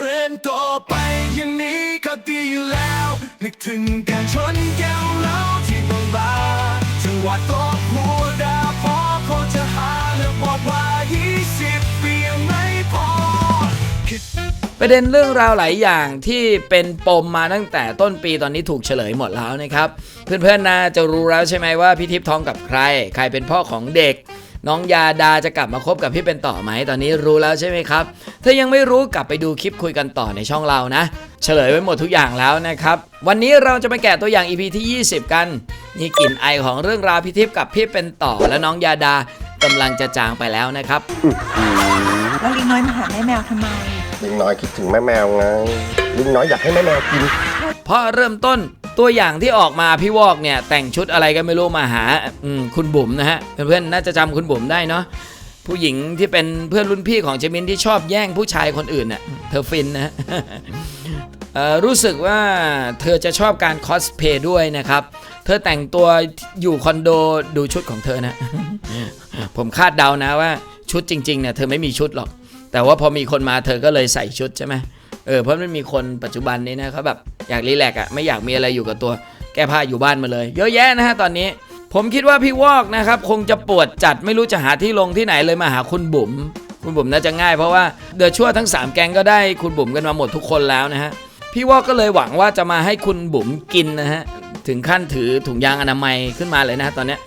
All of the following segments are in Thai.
เรียนต่อไปอย่างนี้ก็ดีอยู่แล้ว นึกถึงการชนแก้วเล้าที่บางบาจังหวัดตบหัวดาพอพอจะหาแล้วบอกว่า20ปียังไม่พอคิดประเด็นเรื่องราวหลายอย่างที่เป็นปมมาตั้งแต่ต้นปีตอนนี้ถูกเฉลยหมดแล้วนะครับ เพื่อนๆน่าจะรู้แล้วใช่ไหมว่าพี่ทิพย์ท้องกับใคร ใครเป็นพ่อของเด็ก น้องยาดาจะกลับมาคบกับพี่เป็นต่อไหมตอนนี้รู้แล้วใช่ไหมครับ ถ้ายังไม่รู้กลับไปดูคลิปคุยกันต่อในช่องเรานะ เฉลยไว้หมดทุกอย่างแล้วนะครับ วันนี้เราจะมาแกะตัวอย่าง EP ที่ 20 กันนี่กลิ่นไอของเรื่องราวพี่ทิพย์กับพี่เป็นต่อและน้องยาดากำลังจะจางไปแล้วนะครับ แล้วลิงน้อยมาหาแม่แมวทำไม ลิงน้อยคิดถึงแม่แมวไง ลิงน้อยอยากให้แม่แมวกิน เพราะเริ่มต้น ตัวอย่างที่ออกมาพี่วอกเนี่ยแต่งชุดอะไรก็ไม่รู้มาหาคุณบุ๋มนะฮะเพื่อนๆน่าจะจำคุณบุ๋มได้เนาะผู้หญิงที่เป็นเพื่อนรุ่นพี่ของเจมินที่ชอบแย่งผู้ชายคนอื่นน่ะเธอฟินนะะรู้สึกว่าเธอจะชอบการคอสเพย์ด้วยนะครับ เธอแต่งตัวอยู่คอนโดดูชุดของเธอนะ ผมคาดเดานะว่าชุดจริงๆเนี่ยเธอไม่มีชุดหรอก แต่ว่าพอมีคนมาเธอก็เลยใส่ชุดใช่ไหมเออเพราะมันมีคนปัจจุบันนี้นะเขาแบบ อยากรีแลกอะ่ะไม่อยากมีอะไรอยู่กับตัว แก้ผ้าอยู่บ้านมาเลย เยอะแยะนะฮะตอนนี้ ผมคิดว่าพี่วอกนะครับคงจะปวดจัดไม่รู้จะหาที่ลงที่ไหนเลยมาหาคุณบุ๋มคุณบุ๋มน่าจะง่ายเพราะว่าเดือชั่วทั้ง 3 แกงก็ได้คุณบุ๋มกันมาหมดทุกคนแล้วนะฮะพี่วอกก็เลยหวังว่าจะมาให้คุณบุ๋มกินนะฮะ ถึงขั้นถือถุงยางอนามัยขึ้นมาเลยนะตอนนี้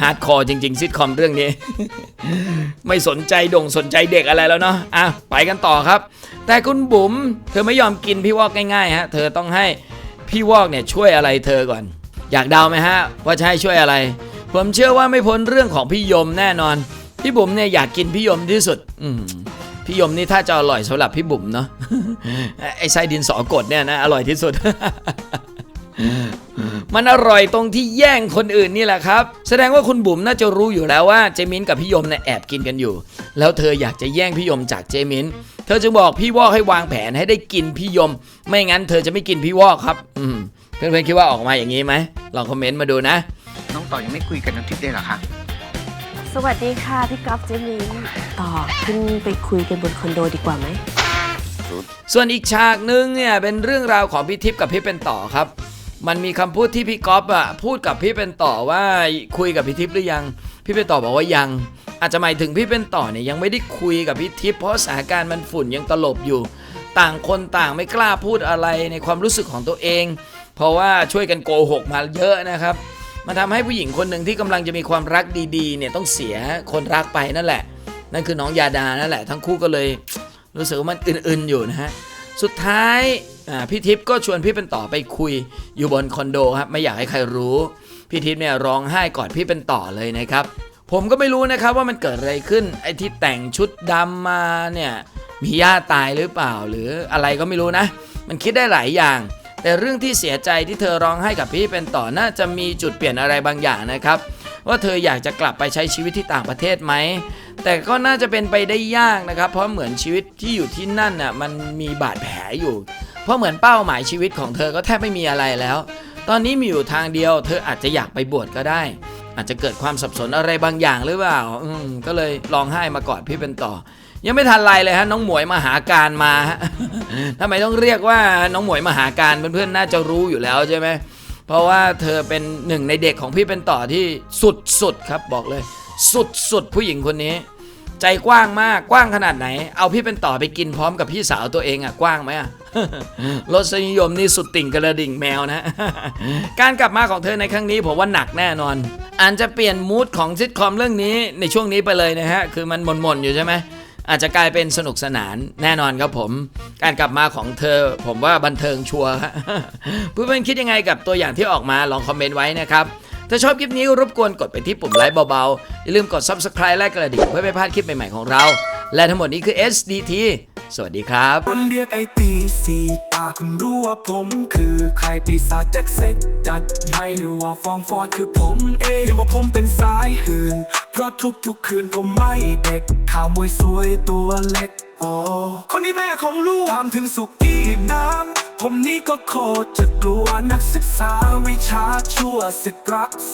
ฮาร์ดคอร์จริง ๆ ซิทคอมเรื่องนี้ ไม่สนใจดงสนใจเด็กอะไรแล้วเนาะอะไปกันต่อครับ แต่คุณบุ๋มเธอไม่ยอมกินพี่วอกง่ายๆฮะเธอต้องให้พี่วอกเนี่ยช่วยอะไรเธอก่อน อยากเดาไหมฮะ ว่าจะให้ช่วยอะไร ผมเชื่อว่าไม่พ้นเรื่องของพี่ยมแน่นอน พี่บุ๋มเนี่ยอยากกินพี่ยมที่สุด อืพี่ยมนี่ถ้าจะอร่อยสำหรับพี่บุ๋มเนาะไอ้ไส้ดินสอกดเนี่ยนะอร่อยที่สุด มันอร่อยตรงที่แย่งคนอื่นนี่แหละครับ แสดงว่าคุณบุ๋มน่าจะรู้อยู่แล้วว่าเจมินกับพี่ยมเนี่ยแอบกินกันอยู่ แล้วเธออยากจะแย่งพี่ยมจากเจมินเธอจึงบอกพี่วอกให้วางแผนให้ได้กินพี่ยม ไม่งั้นเธอจะไม่กินพี่วอกครับ อืมเพื่อนๆคิดว่าออกมาอย่างนี้ไหมลองคอมเมนต์มาดูนะ น้องต่อยังไม่คุยกับน้ำทิพย์เลยเหรอคะ สวัสดีค่ะ พี่ก๊อฟเจมินต่อขึ้นไปคุยกันบนคอนโดดีกว่าไหม ส่วนอีกฉากนึงเนี่ยเป็นเรื่องราวของพี่ทิพย์กับพี่เป็นต่อครับ มันมีคำพูดที่พี่ก๊อฟอะพูดกับพี่เป็นต่อว่าคุยกับพี่ทิพย์หรือยัง พี่เป็นต่อบอกว่ายัง อาจจะหมายถึงพี่เป็นต่อเนี่ยยังไม่ได้คุยกับพี่ทิพย์เพราะสถานการณ์มันฝุ่นยังตลบอยู่ ต่างคนต่างไม่กล้าพูดอะไรในความรู้สึกของตัวเอง เพราะว่าช่วยกันโกหกมาเยอะนะครับมันทำให้ผู้หญิงคนหนึ่งที่กำลังจะมีความรักดีๆเนี่ยต้องเสียคนรักไปนั่นแหละ นั่นคือน้องยาดานั่นแหละ ทั้งคู่ก็เลยรู้สึกว่ามันอื่นๆอยู่นะฮะ สุดท้ายพี่ทิพย์ก็ชวนพี่เป็นต่อไปคุยอยู่บนคอนโดครับไม่อยากให้ใครรู้ พี่ทิพย์เนี่ยร้องไห้กอดพี่เป็นต่อเลยนะครับ ผมก็ไม่รู้นะครับว่ามันเกิดอะไรขึ้นไอ้ที่แต่งชุดดำมาเนี่ยมีญาติตายหรือเปล่าหรืออะไรก็ไม่รู้นะ มันคิดได้หลายอย่าง แต่เรื่องที่เสียใจที่เธอร้องไห้กับพี่เป็นต่อน่าจะมีจุดเปลี่ยนอะไรบางอย่างนะครับ ว่าเธออยากจะกลับไปใช้ชีวิตที่ต่างประเทศไหม แต่ก็น่าจะเป็นไปได้ยากนะครับ เพราะเหมือนชีวิตที่อยู่ที่นั่นน่ะมันมีบาดแผลอยู่ เพราะเหมือนเป้าหมายชีวิตของเธอก็แทบไม่มีอะไรแล้ว ตอนนี้มีอยู่ทางเดียว เธออาจจะอยากไปบวชก็ได้ อาจจะเกิดความสับสนอะไรบางอย่างหรือเปล่า อืมก็เลยร้องไห้มากอดพี่เป็นต่อ ยังไม่ทันไรเลยฮะน้องหมวยมาหาการมาฮะทำไมต้องเรียกว่าน้องหมวยมาหาการเพื่อนๆน่าจะรู้อยู่แล้วใช่ไหมเพราะว่าเธอเป็นหนึ่งในเด็กของพี่เป็นต่อที่สุดๆครับบอกเลย สุดๆผู้หญิงคนนี้ ใจกว้างมากกว้างขนาดไหน เอาพี่เป็นต่อไปกินพร้อมกับพี่สาวตัวเองอะกว้างไหมอะรสนิยมนี่สุดติ่งกระดิ่งแมวนะ การกลับมาของเธอในครั้งนี้ผมว่าหนักแน่นอนอาจจะเปลี่ยนมูดของซิทคอมเรื่องนี้ในช่วงนี้ไปเลยนะฮะ คือมันหม่นๆอยู่ใช่ไหมอาจจะกลายเป็นสนุกสนานแน่นอนครับผม การกลับมาของเธอ ผมว่าบันเทิงชัวร์เพื่อนๆคิดยังไงกับตัวอย่างที่ออกมาลองคอมเมนต์ไว้นะครับ ถ้าชอบคลิปนี้รบกวนกดไปที่ปุ่มไลค์เบาๆ อย่าลืมกด Subscribe และกระดิ่งเพื่อไม่พลาดคลิปใหม่ๆของเรา และทั้งหมดนี้คือ SDT สวัสดีครับ คนเรียกไอ้ตีสีตาคุณรู้ว่าผมคือใครปีศาจแจ็คเซ็ตจัดให้หรือว่าฟองฟอดคือผมเองหรือว่าผมเป็นสายหื่นเพราะทุกๆคืนผมไม่เด็กข่าวมวยสวยตัวเล็ก โอ้ คนนี้แม่ของลูกตามถึงสุกอีกน้ำ ผมนี่ก็โคตรจะกลัวนักศึกษาวิชาชั่วสิทธิ์รัก